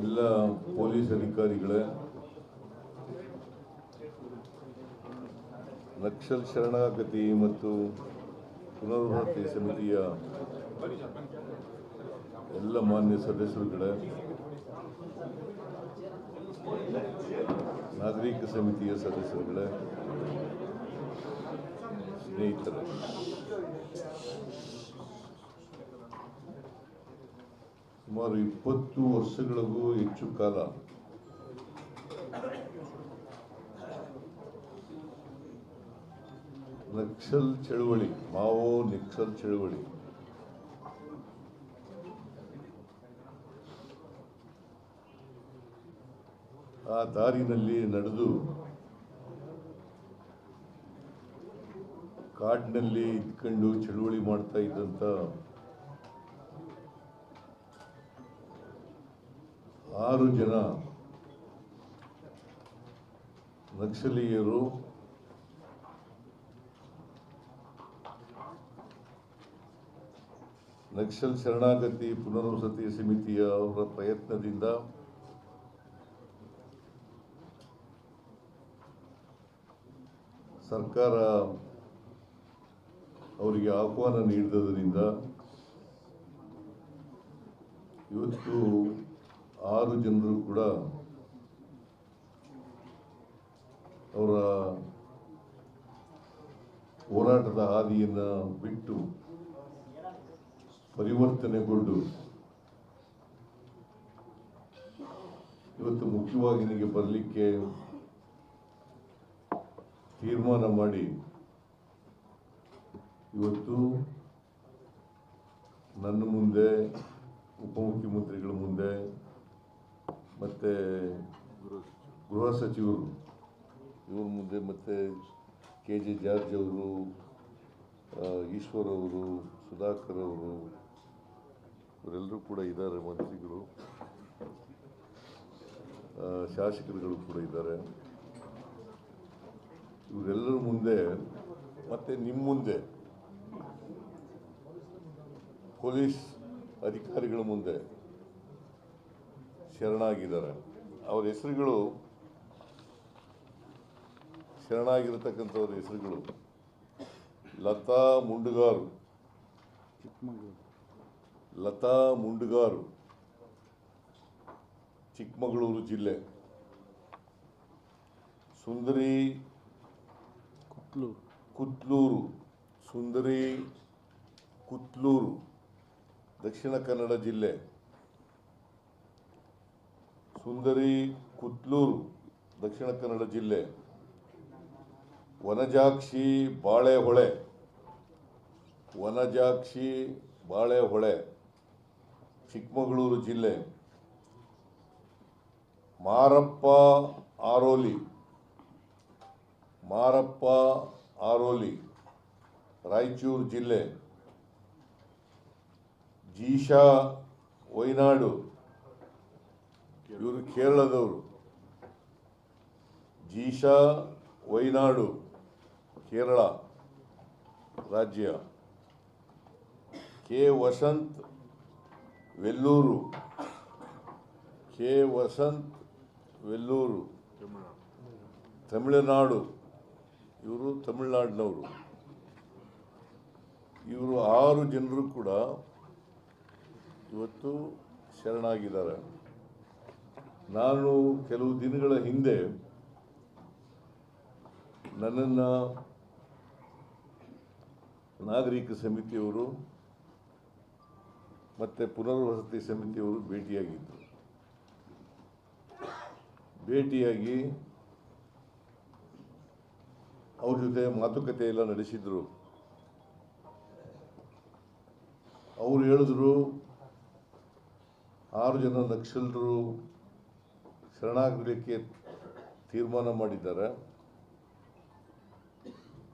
ಎಲ್ಲ ಪೊಲೀಸ್ ಅಧಿಕಾರಿಗಳೇ, ನಕ್ಸಲ್ ಶರಣಾಗತಿ ಮತ್ತು ಪುನರ್ವಸತಿ ಸಮಿತಿಯ ಎಲ್ಲ ಮಾನ್ಯ ಸದಸ್ಯರುಗಳೇ, ನಾಗರಿಕ ಸಮಿತಿಯ ಸದಸ್ಯರುಗಳೇ, ಸ್ನೇಹಿತರೆ. ಸುಮಾರು ಇಪ್ಪತ್ತು ವರ್ಷಗಳಿಗೂ ಹೆಚ್ಚು ಕಾಲ. ನಕ್ಸಲ್ ಚಳುವಳಿ, ಮಾವೋ ನಕ್ಸಲ್ ಚಳುವಳಿ. ಆ ದಾರಿನಲ್ಲಿ ನಡೆದು ಕಾಡಿನಲ್ಲಿ ಇದ್ಕೊಂಡು ಚಳುವಳಿ ಮಾಡ್ತಾ ಇದ್ದಂಥ ಆರು ಜನ ನಕ್ಸಲೀಯರು ನಕ್ಸಲ್ ಶರಣಾಗತಿ ಪುನರ್ವಸತಿ ಸಮಿತಿಯ ಅವರ ಪ್ರಯತ್ನದಿಂದ ಸರ್ಕಾರ ಅವರಿಗೆ ಆಹ್ವಾನ ನೀಡಿದ್ದರಿಂದ ಇವತ್ತು ಆರು ಜನರು ಕೂಡ ಅವರ ಹೋರಾಟದ ಹಾದಿಯನ್ನು ಬಿಟ್ಟು ಪರಿವರ್ತನೆಗೊಂಡು ಇವತ್ತು ಮುಖ್ಯವಾಗಿ ನನಗೆ ಬರಲಿಕ್ಕೆ ತೀರ್ಮಾನ ಮಾಡಿ ಇವತ್ತು ನನ್ನ ಮುಂದೆ ಉಪಮುಖ್ಯಮಂತ್ರಿಗಳ ಮುಂದೆ ಮತ್ತು ಗೃಹ ಸಚಿವರು, ಇವ್ರ ಮುಂದೆ ಮತ್ತು ಕೆ ಜೆ ಜಾರ್ಜ್ ಅವರು ಈಶ್ವರ್ ಅವರು, ಸುಧಾಕರ್ ಅವರು, ಇವರೆಲ್ಲರೂ ಕೂಡ ಇದ್ದಾರೆ, ಮಂತ್ರಿಗಳು. ಶಾಸಕರುಗಳು ಕೂಡ ಇದ್ದಾರೆ. ಇವರೆಲ್ಲರ ಮುಂದೆ, ಮತ್ತು ನಿಮ್ಮ ಮುಂದೆ, ಪೊಲೀಸ್ ಅಧಿಕಾರಿಗಳ ಮುಂದೆ ಶರಣಾಗಿದ್ದಾರೆ. ಅವರ ಹೆಸರುಗಳು ಶರಣಾಗಿರತಕ್ಕಂಥವ್ರ ಹೆಸರುಗಳು ಲತಾ ಮುಂಡುಗಾರು. ಲತಾ ಮುಂಡುಗಾರು ಚಿಕ್ಕಮಗಳೂರು ಜಿಲ್ಲೆ. ಸುಂದರಿ ಕುತ್ಲೂರು. ಸುಂದರಿ ಕುತ್ಲೂರು ದಕ್ಷಿಣ ಕನ್ನಡ ಜಿಲ್ಲೆ. ಸುಂದರಿ ಕುತ್ಲೂರು ದಕ್ಷಿಣ ಕನ್ನಡ ಜಿಲ್ಲೆ. ವನಜಾಕ್ಷಿ ಬಾಳೆಹೊಳೆ. ವನಜಾಕ್ಷಿ ಬಾಳೆಹೊಳೆ, ಚಿಕ್ಕಮಗಳೂರು ಜಿಲ್ಲೆ. ಮಾರಪ್ಪ ಆರೋಲಿ. ಮಾರಪ್ಪ ಆರೋಲಿ, ರಾಯಚೂರು ಜಿಲ್ಲೆ. ಜೀಶಾ, ವೈನಾಡು. ಇವರು ಕೇರಳದವರು. ಜೀಶಾ, ವೈನಾಡು, ಕೇರಳ ರಾಜ್ಯ. ಕೆ. ವಸಂತ್, ವೆಲ್ಲೂರು. ಕೆ. ವಸಂತ್, ವೆಲ್ಲೂರು. ತಮಿಳುನಾಡು. ಇವರು ತಮಿಳುನಾಡಿನವರು. ಇವರು ಆರು ಜನರು ಕೂಡ ಇವತ್ತು ಶರಣಾಗಿದ್ದಾರೆ. ನಾನು ಕೆಲವು ದಿನಗಳ ಹಿಂದೆ ನನ್ನನ್ನು ನಾಗರಿಕ ಸಮಿತಿಯವರು ಮತ್ತು ಪುನರ್ವಸತಿ ಸಮಿತಿಯವರು ಭೇಟಿಯಾಗಿದ್ದರು ಭೇಟಿಯಾಗಿ ಅವ್ರ ಜೊತೆ ಮಾತುಕತೆ ಎಲ್ಲ ನಡೆಸಿದ್ರು. ಅವರು ಹೇಳಿದ್ರು, ಆರು ಜನ ನಕ್ಸಲರು ಶರಣಾಗಲಿಕ್ಕೆ ತೀರ್ಮಾನ ಮಾಡಿದ್ದಾರೆ.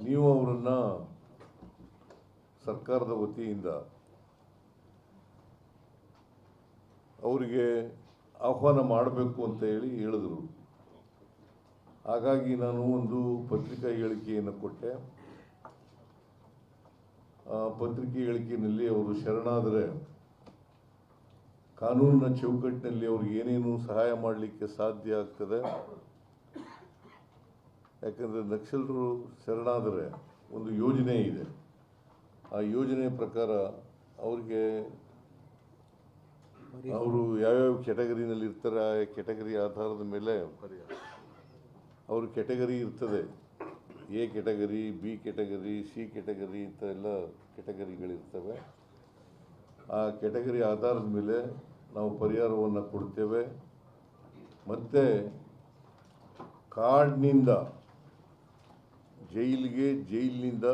ನೀವು ಅವರನ್ನು ಸರ್ಕಾರದ ವತಿಯಿಂದ ಅವರಿಗೆ ಆಹ್ವಾನ ಮಾಡಬೇಕು ಅಂತ ಹೇಳಿ ಹೇಳಿದರು. ಹಾಗಾಗಿ ನಾನು ಒಂದು ಪತ್ರಿಕಾ ಹೇಳಿಕೆಯನ್ನು ಕೊಟ್ಟೆ. ಆ ಪತ್ರಿಕೆ ಹೇಳಿಕೆಯಲ್ಲಿ ಅವರು ಶರಣಾದರೆ ಕಾನೂನಿನ ಚೌಕಟ್ಟಿನಲ್ಲಿ ಅವ್ರಿಗೆ ಏನೇನು ಸಹಾಯ ಮಾಡಲಿಕ್ಕೆ ಸಾಧ್ಯ ಆಗ್ತದೆ? ಯಾಕಂದರೆ ನಕ್ಸಲರು ಶರಣಾದರೆ ಒಂದು ಯೋಜನೆ ಇದೆ. ಆ ಯೋಜನೆ ಪ್ರಕಾರ ಅವ್ರಿಗೆ ಅವರು ಯಾವ್ಯಾವ ಕೆಟಗರಿನಲ್ಲಿ ಇರ್ತಾರೆ, ಆ ಕೆಟಗರಿ ಆಧಾರದ ಮೇಲೆ ಅವ್ರ ಕೆಟಗರಿ ಇರ್ತದೆ. A category B category C category ಇಂಥ ಎಲ್ಲ ಕೆಟಗರಿಗಳಿರ್ತವೆ ಆ ಕೆಟಗರಿ ಆಧಾರದ ಮೇಲೆ ನಾವು ಪರಿಹಾರವನ್ನು ಕೊಡ್ತೇವೆ. ಮತ್ತು ಕಾಡಿನಿಂದ, ಜೈಲಿಗೆ, ಜೈಲಿನಿಂದ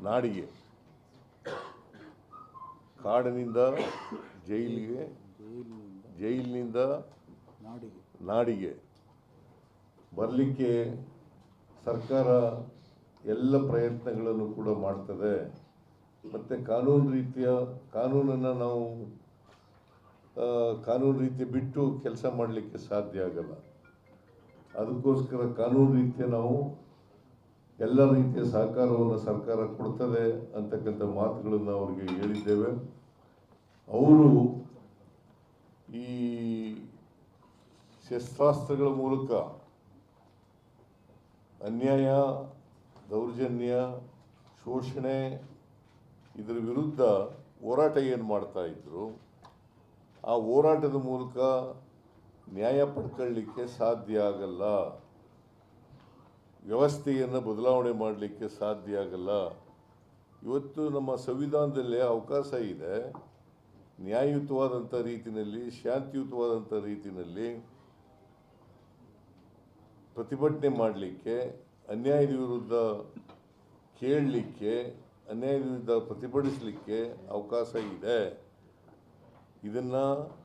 ನಾಡಿಗೆ. ಕಾಡಿನಿಂದ, ಜೈಲಿಗೆ, ಜೈಲಿನಿಂದ ನಾಡಿಗೆ. ಬರಲಿಕ್ಕೆ ಸರ್ಕಾರ ಎಲ್ಲ ಪ್ರಯತ್ನಗಳನ್ನು ಕೂಡ ಮಾಡ್ತದೆ. ಮತ್ತು ಕಾನೂನು ರೀತಿಯ ಕಾನೂನನ್ನು ನಾವು ಕಾನೂನು ರೀತಿ ಬಿಟ್ಟು ಕೆಲಸ ಮಾಡಲಿಕ್ಕೆ ಸಾಧ್ಯ ಆಗಲ್ಲ. ಅದಕ್ಕೋಸ್ಕರ ಕಾನೂನು ರೀತಿಯ ನಾವು ಎಲ್ಲ ರೀತಿಯ ಸಹಕಾರವನ್ನು ಸರ್ಕಾರ ಕೊಡ್ತದೆ ಅಂತಕ್ಕಂಥ ಮಾತುಗಳನ್ನು ಅವರಿಗೆ ಹೇಳಿದ್ದೇವೆ. ಅವರು ಈ ಶಸ್ತ್ರಾಸ್ತ್ರಗಳ ಮೂಲಕ ಅನ್ಯಾಯ, ದೌರ್ಜನ್ಯ, ಶೋಷಣೆ ಇದರ ವಿರುದ್ಧ ಹೋರಾಟ ಏನು ಮಾಡ್ತಾ ಇದ್ರು, ಆ ಹೋರಾಟದ ಮೂಲಕ ನ್ಯಾಯ ಪಡ್ಕೊಳ್ಳಿಕ್ಕೆ ಸಾಧ್ಯ ಆಗಲ್ಲ, ವ್ಯವಸ್ಥೆಯನ್ನು ಬದಲಾವಣೆ ಮಾಡಲಿಕ್ಕೆ ಸಾಧ್ಯ ಆಗಲ್ಲ. ಇವತ್ತು ನಮ್ಮ ಸಂವಿಧಾನದಲ್ಲೇ ಅವಕಾಶ ಇದೆ. ನ್ಯಾಯಯುತವಾದಂಥ ರೀತಿಯಲ್ಲಿ ಶಾಂತಿಯುತವಾದಂಥ ರೀತಿಯಲ್ಲಿ ಪ್ರತಿಭಟನೆ ಮಾಡಲಿಕ್ಕೆ, ಅನ್ಯಾಯದ ವಿರುದ್ಧ ಕೇಳಲಿಕ್ಕೆ ವಿರುದ್ಧ ಪ್ರತಿಭಟಿಸಲಿಕ್ಕೆ ಅವಕಾಶ ಇದೆ. ಇದನ್ನು